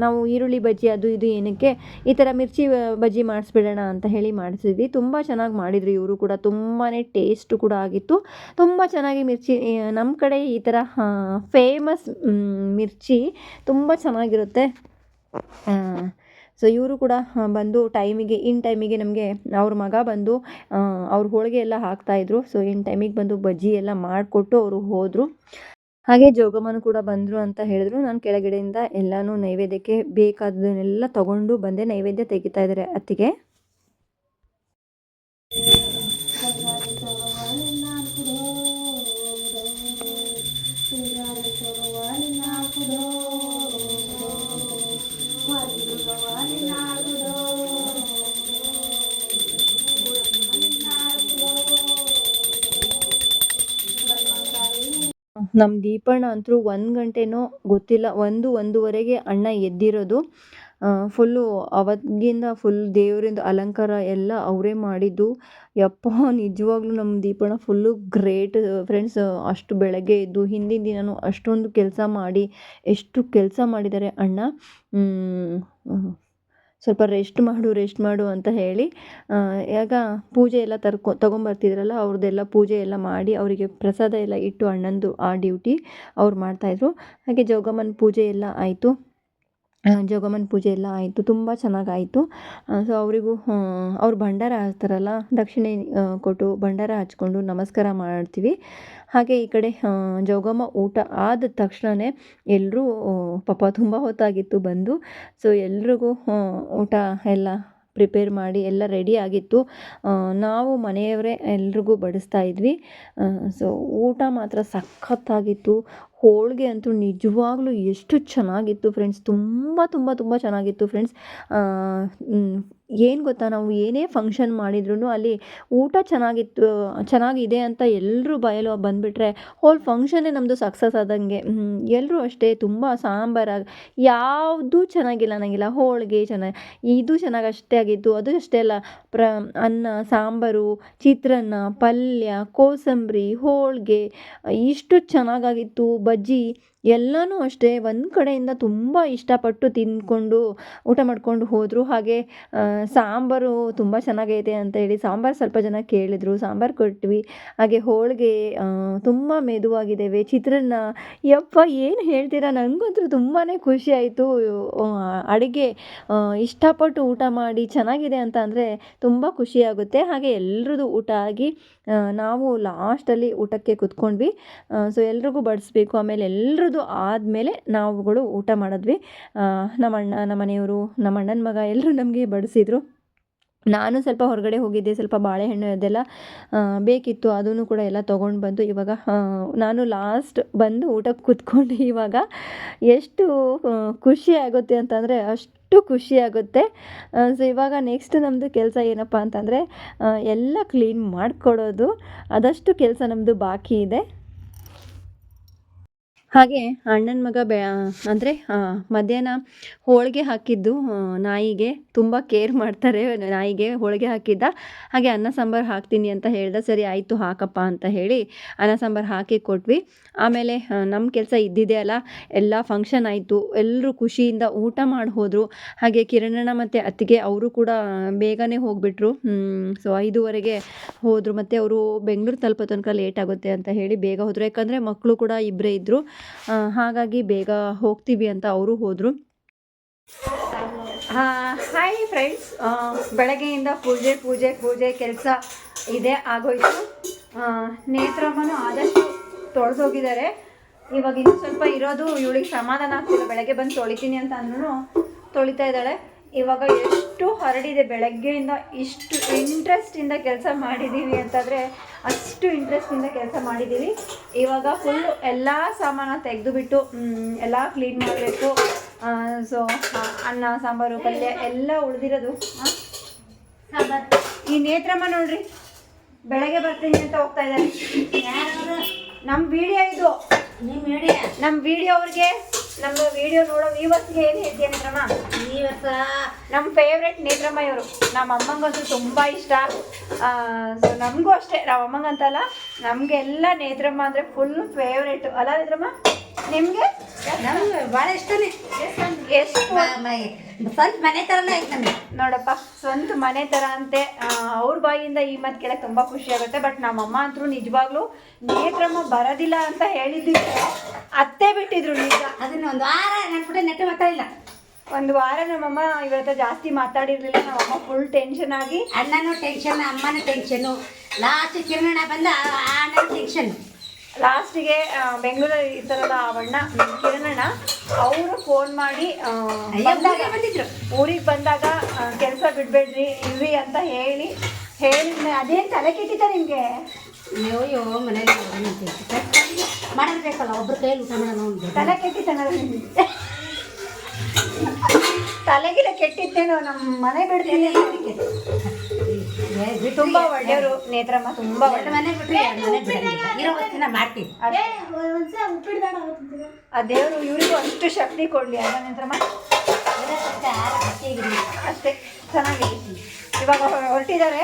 ನಾವು ಈರುಳ್ಳಿ ಬಜ್ಜಿ ಅದು ಇದು ಏನಕ್ಕೆ ಈ ಥರ ಮಿರ್ಚಿ ಬಜ್ಜಿ ಮಾಡಿಸ್ಬಿಡೋಣ ಅಂತ ಹೇಳಿ ಮಾಡಿಸಿದ್ವಿ. ತುಂಬ ಚೆನ್ನಾಗಿ ಮಾಡಿದ್ರು ಇವರು ಕೂಡ. ತುಂಬಾ ಟೇಸ್ಟ್ ಕೂಡ ಆಗಿತ್ತು. ತುಂಬ ಚೆನ್ನಾಗಿ ಮಿರ್ಚಿ ನಮ್ಮ ಕಡೆ ಈ ಥರ ಫೇಮಸ್ ಮಿರ್ಚಿ ತುಂಬ ಚೆನ್ನಾಗಿರುತ್ತೆ. ಸೊ ಇವರು ಕೂಡ ಬಂದು ಟೈಮಿಗೆ, ಇನ್ ಟೈಮಿಗೆ ನಮಗೆ ಅವ್ರ ಮಗ ಬಂದು ಅವ್ರ ಹೋಳಿಗೆ ಎಲ್ಲ ಹಾಕ್ತಾಯಿದ್ರು ಸೊ ಇನ್ ಟೈಮಿಗೆ ಬಂದು ಬಜ್ಜಿ ಎಲ್ಲ ಮಾಡಿಕೊಟ್ಟು ಅವರು ಹೋದರು. ಹಾಗೆ ಜೋಗಮ್ಮನು ಕೂಡ ಬಂದರು ಅಂತ ಹೇಳಿದ್ರು. ನಾನು ಕೆಳಗಡೆಯಿಂದ ಎಲ್ಲನೂ ನೈವೇದ್ಯಕ್ಕೆ ಬೇಕಾದದನ್ನೆಲ್ಲ ತಗೊಂಡು ಬಂದೆ. ನೈವೇದ್ಯ ತೆಗಿತಾ ಇದ್ದಾರೆ ಅತ್ತಿಗೆ. ನಮ್ಮ ದೀಪಣ್ಣ ಅಂತೂ ಒಂದು ಗಂಟೆನೋ ಗೊತ್ತಿಲ್ಲ, ಒಂದು ಒಂದೂವರೆಗೆ ಅಣ್ಣ ಎದ್ದಿರೋದು. ಫುಲ್ಲು ಅವತ್ತಿಂದ ಫುಲ್ ದೇವರಿಂದ ಅಲಂಕಾರ ಎಲ್ಲ ಅವರೇ ಮಾಡಿದ್ದು. ಯಪ್ಪಾ, ನಿಜವಾಗ್ಲೂ ನಮ್ಮ ದೀಪಣ್ಣ ಫುಲ್ಲು ಗ್ರೇಟ್ ಫ್ರೆಂಡ್ಸ್ ಅಷ್ಟು ಬೆಳಗ್ಗೆ ಎದ್ದು ಹಿಂದಿನ ದಿನವೂ ಅಷ್ಟೊಂದು ಕೆಲಸ ಮಾಡಿ, ಎಷ್ಟು ಕೆಲಸ ಮಾಡಿದ್ದಾರೆ ಅಣ್ಣ? ಸ್ವಲ್ಪ ರೆಸ್ಟ್ ಮಾಡು ರೆಸ್ಟ್ ಮಾಡು ಅಂತ ಹೇಳಿ ಆಗ ಪೂಜೆ ಎಲ್ಲ ತರ್ಕೊ, ತಗೊಂಬರ್ತಿದ್ರಲ್ಲ ಅವ್ರದ್ದೆಲ್ಲ ಪೂಜೆ ಎಲ್ಲ ಮಾಡಿ ಅವರಿಗೆ ಪ್ರಸಾದ ಎಲ್ಲ ಇಟ್ಟು ಅಣ್ಣಂದು ಆ ಡ್ಯೂಟಿ ಅವ್ರು ಮಾಡ್ತಾಯಿದ್ರು ಹಾಗೆ ಜೋಗಮ್ಮನ ಪೂಜೆ ಎಲ್ಲ ಆಯಿತು. ಜೋಗಮ್ಮನ ಪೂಜೆ ಎಲ್ಲ ಆಯಿತು. ತುಂಬ ಚೆನ್ನಾಗಾಯಿತು. ಸೊ ಅವರಿಗೂ ಅವ್ರು ಭಂಡಾರ ಹಾಕ್ತಾರಲ್ಲ, ದಕ್ಷಿಣೆ ಕೊಟ್ಟು ಭಂಡಾರ ಹಚ್ಕೊಂಡು ನಮಸ್ಕಾರ ಮಾಡ್ತೀವಿ. ಹಾಗೆ ಈ ಕಡೆ ಜೋಗಮ್ಮ ಊಟ ಆದ ತಕ್ಷಣವೇ ಎಲ್ಲರೂ ಪಾಪ ತುಂಬ ಹೊತ್ತಾಗಿತ್ತು ಬಂದು. ಸೊ ಎಲ್ರಿಗೂ ಊಟ ಎಲ್ಲ ಪ್ರಿಪೇರ್ ಮಾಡಿ ಎಲ್ಲ ರೆಡಿ ಆಗಿತ್ತು. ನಾವು ಮನೆಯವರೇ ಎಲ್ರಿಗೂ ಬಡಿಸ್ತಾ ಇದ್ವಿ. ಸೊ ಊಟ ಮಾತ್ರ ಸಖತ್ತಾಗಿತ್ತು. ಹೋಳಿಗೆ ಅಂತೂ ನಿಜವಾಗ್ಲೂ ಎಷ್ಟು ಚೆನ್ನಾಗಿತ್ತು ಫ್ರೆಂಡ್ಸ್ ತುಂಬ ತುಂಬ ತುಂಬ ಚೆನ್ನಾಗಿತ್ತು ಫ್ರೆಂಡ್ಸ್ ಏನು ಗೊತ್ತಾ? ನಾವು ಏನೇ ಫಂಕ್ಷನ್ ಮಾಡಿದ್ರೂ ಅಲ್ಲಿ ಊಟ ಚೆನ್ನಾಗಿತ್ತು, ಚೆನ್ನಾಗಿದೆ ಅಂತ ಎಲ್ಲರೂ ಬಯಲು ಬಂದುಬಿಟ್ರೆ ಹೋಲ್ ಫಂಕ್ಷನ್ನೇ ನಮ್ಮದು ಸಕ್ಸಸ್ ಆದಂಗೆ. ಎಲ್ಲರೂ ಅಷ್ಟೇ ತುಂಬ ಸಾಂಬಾರಾಗಿ ಯಾವುದೂ ಚೆನ್ನಾಗಿಲ್ಲ ಅನ್ನಂಗಿಲ್ಲ ಹೋಳಿಗೆ ಚೆನ್ನಾಗಿ ಇದು ಚೆನ್ನಾಗಿ ಅಷ್ಟೇ ಆಗಿತ್ತು ಅದು ಅಷ್ಟೇ ಅಲ್ಲ. ಪ್ರ, ಅನ್ನ, ಸಾಂಬಾರು, ಚಿತ್ರಾನ್ನ, ಪಲ್ಯ, ಕೋಸಂಬರಿ ಹೋಳಿಗೆ ಇಷ್ಟು ಚೆನ್ನಾಗಾಗಿತ್ತು. ಬಜ್ಜಿ ಎಲ್ಲನೂ ಅಷ್ಟೇ. ಒಂದು ಕಡೆಯಿಂದ ತುಂಬ ಇಷ್ಟಪಟ್ಟು ತಿಂದ್ಕೊಂಡು ಊಟ ಮಾಡ್ಕೊಂಡು ಹೋದರು. ಹಾಗೆ ಸಾಂಬಾರು ತುಂಬ ಚೆನ್ನಾಗೈತೆ ಅಂತ ಹೇಳಿ ಸಾಂಬಾರು ಸ್ವಲ್ಪ ಜನ ಕೇಳಿದರು. ಸಾಂಬಾರು ಕೊಟ್ವಿ. ಹಾಗೆ ಹೋಳಿಗೆ ತುಂಬ ಮೆದುವಾಗಿದ್ದೇವೆ. ಚಿತ್ರಾನ್ನ, ಯಪ್ಪ, ಏನು ಹೇಳ್ತೀರಾ? ನನಗಂತೂ ತುಂಬಾ ಖುಷಿ ಆಯಿತು. ಅಡುಗೆ ಇಷ್ಟಪಟ್ಟು ಊಟ ಮಾಡಿ ಚೆನ್ನಾಗಿದೆ ಅಂತ ಅಂದರೆ ತುಂಬ ಖುಷಿಯಾಗುತ್ತೆ ಹಾಗೆ ಎಲ್ರದ್ದು ಊಟ ಆಗಿ ನಾವು ಲಾಸ್ಟಲ್ಲಿ ಊಟಕ್ಕೆ ಕೂತ್ಕೊಂಡ್ವಿ. ಸೊ ಎಲ್ರಿಗೂ ಬಡಿಸ್ಬೇಕು, ಆಮೇಲೆ ಎಲ್ರದ್ದು ಆದಮೇಲೆ ನಾವುಗಳು ಊಟ ಮಾಡಿದ್ವಿ. ನಮ್ಮ ಅಣ್ಣ ನಮ್ಮ ಮನೆಯವರು ನಮ್ಮ ಅಣ್ಣನ ಮಗ ಎಲ್ಲರೂ ನಮಗೆ ಬಡಿಸಿದ್ರು. ನಾನು ಸ್ವಲ್ಪ ಹೊರಗಡೆ ಹೋಗಿದ್ದೆ, ಸ್ವಲ್ಪ ಬಾಳೆಹಣ್ಣು ಅದೆಲ್ಲ ಬೇಕಿತ್ತು, ಅದನ್ನು ಕೂಡ ಎಲ್ಲ ತೊಗೊಂಡು ಬಂದು ಇವಾಗ ನಾನು ಲಾಸ್ಟ್ ಬಂದು ಊಟಕ್ಕೆ ಕೂತ್ಕೊಂಡು ಇವಾಗ ಎಷ್ಟು ಖುಷಿ ಆಗುತ್ತೆ ಅಂತಂದರೆ ಅಷ್ಟು ಖುಷಿ ಆಗುತ್ತೆ. ಸೊ ಇವಾಗ ನೆಕ್ಸ್ಟ್ ನಮ್ಮದು ಕೆಲಸ ಏನಪ್ಪ ಅಂತಂದರೆ ಎಲ್ಲ ಕ್ಲೀನ್ ಮಾಡಿಕೊಡೋದು, ಅದಷ್ಟು ಕೆಲಸ ನಮ್ಮದು ಬಾಕಿ ಇದೆ. ಹಾಗೆ ಅಣ್ಣನ ಮಗ ಬೆ ಅಂದರೆ ಮಧ್ಯಾಹ್ನ ಹೋಳಿಗೆ ಹಾಕಿದ್ದು ನಾಯಿಗೆ ತುಂಬ ಕೇರ್ ಮಾಡ್ತಾರೆ, ನಾಯಿಗೆ ಹೋಳಿಗೆ ಹಾಕಿದ್ದ. ಹಾಗೆ ಅನ್ನ, ಸಾಂಬಾರು ಹಾಕ್ತೀನಿ ಅಂತ ಹೇಳ್ದೆ, ಸರಿ ಆಯಿತು, ಹಾಕಪ್ಪ ಅಂತ ಹೇಳಿ ಅನ್ನ, ಸಾಂಬಾರು ಹಾಕಿ ಕೊಟ್ವಿ. ಆಮೇಲೆ ನಮ್ಮ ಕೆಲಸ ಇದ್ದಿದೆ ಅಲ್ಲ, ಎಲ್ಲ ಫಂಕ್ಷನ್ ಆಯಿತು ಎಲ್ಲರೂ ಖುಷಿಯಿಂದ ಊಟ ಮಾಡಿ ಹೋದರು. ಹಾಗೆ ಕಿರಣಣ್ಣ ಮತ್ತು ಅತ್ತಿಗೆ ಅವರು ಕೂಡ ಬೇಗನೆ ಹೋಗಿಬಿಟ್ರು. ಸೊ ಐದುವರೆಗೆ ಹೋದರು, ಮತ್ತು ಅವರು ಬೆಂಗಳೂರು ತಲುಪೋ ತನಕ ಲೇಟ್ ಆಗುತ್ತೆ ಅಂತ ಹೇಳಿ ಬೇಗ ಹೋದರು. ಯಾಕಂದರೆ ಮಕ್ಕಳು ಕೂಡ ಇಬ್ಬರೇ ಇದ್ದರು ಹಾಗಾಗಿ ಬೇಗ ಹೋಗ್ತೀವಿ ಅಂತ ಅವರು ಹೋದರು. ಹಾಯ್ ಫ್ರೆಂಡ್ಸ್ ಬೆಳಗ್ಗೆಯಿಂದ ಪೂಜೆ ಪೂಜೆ ಪೂಜೆ ಕೆಲಸ ಇದೆ, ಆಗೋಯ್ತು. ನೇತ್ರಮ್ಮನು ಆದಷ್ಟು ತೊಳೆದೋಗಿದ್ದಾರೆ ಇವಾಗ ಇನ್ನು ಸ್ವಲ್ಪ ಇರೋದು, ಇವಳಿಗೆ ಸಮಾಧಾನ ಆಗ್ತಿಲ್ಲ. ಬೆಳಗ್ಗೆ ಬಂದು ತೊಳಿತೀನಿ ಅಂತ ಅಂದ್ರೂ ತೊಳಿತಾ ಇದ್ದಾಳೆ. ಇವಾಗ ಎಷ್ಟು ಹರಡಿದೆ ಬೆಳಗ್ಗೆಯಿಂದ ಇಷ್ಟು ಇಂಟ್ರೆಸ್ಟಿಂದ ಕೆಲಸ ಮಾಡಿದ್ದೀವಿ ಅಂತಂದರೆ ಅಷ್ಟು ಇಂಟ್ರೆಸ್ಟಿಂದ ಕೆಲಸ ಮಾಡಿದ್ದೀವಿ ಇವಾಗ ಫುಲ್ಲು ಎಲ್ಲ ಸಾಮಾನು ತೆಗೆದುಬಿಟ್ಟು ಎಲ್ಲ ಕ್ಲೀನ್ ಮಾಡಬೇಕು. ಸೊ ಅನ್ನ ಸಾಂಬಾರು ಪಲ್ಯ ಎಲ್ಲ ಉಳಿದಿರೋದು ಈ ನೇತ್ರಮ್ಮ ನೋಡ್ರಿ ಬೆಳಗ್ಗೆ ಬರ್ತೀನಿ ಅಂತ ಹೋಗ್ತಾ ಇದ್ದಾರೆ ನಮ್ಮ ವಿಡಿಯೋ ಇದು. ನಿಮ್ಮ ವಿಡಿಯೋ ನಮ್ಮ ವಿಡಿಯೋ ಅವ್ರಿಗೆ ನಮ್ಮ ವಿಡಿಯೋ ನೋಡೋ ವ್ಯೂವರ್ಸ್ಗೆ ಏನು ಹೇಳ್ತೀಯ ನೇತ್ರಮ್ಮ? ನಮ್ಮ ಫೇವ್ರೆಟ್ ನೇತ್ರಮ್ಮ ಇವರು ನಮ್ಮ ಅಮ್ಮಂಗಂತೂ ತುಂಬ ಇಷ್ಟ. ಸೊ ನಮಗೂ ಅಷ್ಟೇ. ನಮ್ಮ ಅಮ್ಮಂಗಂತಲ್ಲ ನಮಗೆಲ್ಲ ನೇತ್ರಮ್ಮ ಅಂದರೆ ಫುಲ್ ಫೇವ್ರೇಟ್ ಅಲ್ಲ ನೇತ್ರಮ್ಮ ನಿಮಗೆ? ನಮ್ಗೆ ಭಾಳ ಇಷ್ಟನೇ. ಎಷ್ಟು ಸ್ವಂತ ಮನೆ ಥರನೇ ಐತೆ ನಮಗೆ. ನೋಡಪ್ಪ ಸ್ವಂತ ಮನೆ ಥರ ಅಂತೆ. ಅವ್ರ ಬಾಯಿಯಿಂದ ಈ ಮಾತು ಕೇಳಕ್ಕೆ ತುಂಬ ಖುಷಿ ಆಗುತ್ತೆ. ಬಟ್ ನಮ್ಮಮ್ಮ ಅಂತೂ ನಿಜವಾಗ್ಲೂ ನೇತ್ರಮ್ಮ ಬರೋದಿಲ್ಲ ಅಂತ ಹೇಳಿದ್ದಿದ್ರೆ ಅತ್ತೆ ಬಿಟ್ಟಿದ್ರು ನಿಜ. ಅದನ್ನ ಒಂದು ವಾರ ನನ್ನ ಕೂಡ ನೆಟ್ಟು ಮಾತಾಡಿಲ್ಲ ಒಂದು ವಾರ ನಮ್ಮಮ್ಮ ಇವ್ರ ಹತ್ರ ಜಾಸ್ತಿ ಮಾತಾಡಿರ್ಲಿಲ್ಲ. ನಮ್ಮಮ್ಮ ಫುಲ್ ಟೆನ್ಷನ್ ಆಗಿ. ಅಣ್ಣನೂ ಟೆನ್ಷನ್ ಅಮ್ಮನೂ ಟೆನ್ಷನ್ ಲಾಸ್ಟ್ ಕಿರಣ ಬಂದ ಅಣ್ಣನ ಟೆನ್ಷನ್ ಲಾಸ್ಟಿಗೆ ಬೆಂಗಳೂರಲ್ಲಿ ಈ ಆ ಅಣ್ಣ ಕಿರಣಣ್ಣ ಅವರು ಫೋನ್ ಮಾಡಿ ಬಂದಿದ್ರು. ಊರಿಗೆ ಬಂದಾಗ ಕೆಲಸ ಬಿಡಬೇಡ್ರಿ ಇರ್ರಿ ಅಂತ ಹೇಳಿ ಹೇಳಿ ಅದೇನು ತಲೆ ಕೆಟ್ಟಿತ್ತ ನಿಮಗೆ? ಅಯ್ಯೋ ಮನೇಲಿ ಮಾಡಬೇಕಲ್ಲ ಒಬ್ಬರ ಕೈಯಲ್ಲಿ ಊಟ ಮಾಡೋಣ ತಲೆ ಕೆಟ್ಟಿತ್ತ ನಿಮ್ಗೆ ತಲೆಗಿಲ ಕೆಟ್ಟಿದ್ದೇನೋ ನಮ್ಮ ಮನೆ ಬಿಡ್ತೀನಿ ತುಂಬಾ ಒಳ್ಳೆಯವರು ನೇತ್ರಮ್ಮ ತುಂಬಾ ಒಳ್ಳೆ ಮನೆ ಮನೆ ಬಿಡಂಗಿಲ್ಲ ಇರೋ ಹೊತ್ತಿನ ಮಾಡ್ತೀವಿ ಆ ದೇವರು ಇವರಿಗೂ ಅಷ್ಟು ಶಕ್ತಿ ಕೊಡ್ಲಿ. ಅಲ್ಲ ನೇತ್ರಮ್ಮ. ಅಷ್ಟೇ ಚೆನ್ನಾಗಿ ಇವಾಗ ಹೊರಟಿದ್ದಾರೆ.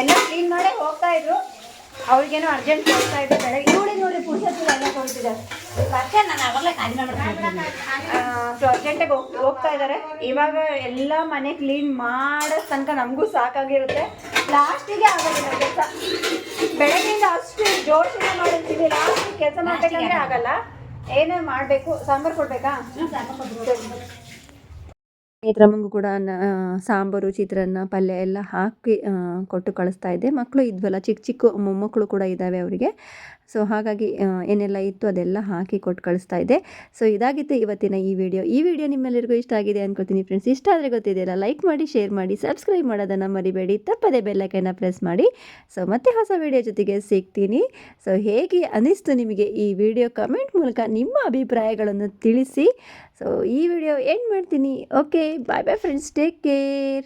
ಎಲ್ಲ ಕ್ಲೀನ್ ಮಾಡೇ ಹೋಗ್ತಾ ಇದ್ರು. ಅವ್ರಿಗೇನೋ ಅರ್ಜೆಂಟ್ ಕೊಡ್ತಾ ಇದೆ ಬೆಳಗ್ಗೆ ನೋಡಿ ನೋಡಿ ಪುರುಷತ್ವ ಎಲ್ಲ ಮತ್ತೆ ನಾನು ಅವಾಗಲೇ ಮಾಡ್ತೀನಿ ಸೊ ಅರ್ಜೆಂಟಾಗಿ ಹೋಗ್ ಹೋಗ್ತಾ ಇದ್ದಾರೆ. ಇವಾಗ ಎಲ್ಲ ಮನೆ ಕ್ಲೀನ್ ಮಾಡೋ ತನಕ ನಮಗೂ ಸಾಕಾಗಿರುತ್ತೆ. ಲಾಸ್ಟಿಗೆ ಆಗೋದಿಲ್ಲ ಕೆಲಸ. ಬೆಳಗ್ಗೆಯಿಂದ ಅಷ್ಟು ಜೋಶಿನ ಮಾಡಿರ್ತೀವಿ. ಲಾಸ್ಟ್ ಕೆಲಸ ಮಾಡ್ಬೇಕಂದ್ರೆ ಆಗಲ್ಲ. ಏನೇ ಮಾಡಬೇಕು? ಸಾಂಬಾರು ಕೊಡ್ಬೇಕಾ? ನೇತ್ರಮ್ಮಂಗೂ ಕೂಡ ನ- ಆ, ಸಾಂಬಾರು ಚಿತ್ರಾನ್ನ ಪಲ್ಯ ಎಲ್ಲ ಹಾಕಿ ಕೊಟ್ಟು ಕಳಿಸ್ತಾ ಇದ್ದೆ ಮಕ್ಕಳು ಇದ್ವಲ್ಲ ಚಿಕ್ಕ ಚಿಕ್ಕ ಮೊಮ್ಮಕ್ಕಳು ಕೂಡ ಇದ್ದಾವೆ ಅವರಿಗೆ. ಸೊ ಹಾಗಾಗಿ ಏನೆಲ್ಲ ಇತ್ತು ಅದೆಲ್ಲ ಹಾಕಿ ಕೊಟ್ಟು ಕಳಿಸ್ತಾ ಇದ್ದೆ ಸೊ ಇದಾಗಿತ್ತು ಇವತ್ತಿನ ಈ ವಿಡಿಯೋ. ಈ ವಿಡಿಯೋ ನಿಮ್ಮೆಲ್ಲರಿಗೂ ಇಷ್ಟ ಆಗಿದೆ ಅನ್ಕೋತೀನಿ ಫ್ರೆಂಡ್ಸ್ ಇಷ್ಟ ಆದರೆ ಗೊತ್ತಿದೆಯಲ್ಲ ಲೈಕ್ ಮಾಡಿ ಶೇರ್ ಮಾಡಿ ಸಬ್ಸ್ಕ್ರೈಬ್ ಮಾಡೋದನ್ನು ಮರಿಬೇಡಿ. ತಪ್ಪದೇ ಬೆಲ್ಲೈಕನ್ನ ಪ್ರೆಸ್ ಮಾಡಿ. ಸೊ ಮತ್ತೆ ಹೊಸ ವಿಡಿಯೋ ಜೊತೆಗೆ ಸಿಗ್ತೀನಿ. ಸೊ ಹೇಗೆ ಅನಿಸ್ತು ನಿಮಗೆ ಈ ವಿಡಿಯೋ ಕಮೆಂಟ್ ಮೂಲಕ ನಿಮ್ಮ ಅಭಿಪ್ರಾಯಗಳನ್ನು ತಿಳಿಸಿ. ಸೊ ಈ ವಿಡಿಯೋ ಎಂಡ್ ಮಾಡ್ತೀನಿ. Okay bye bye friends take care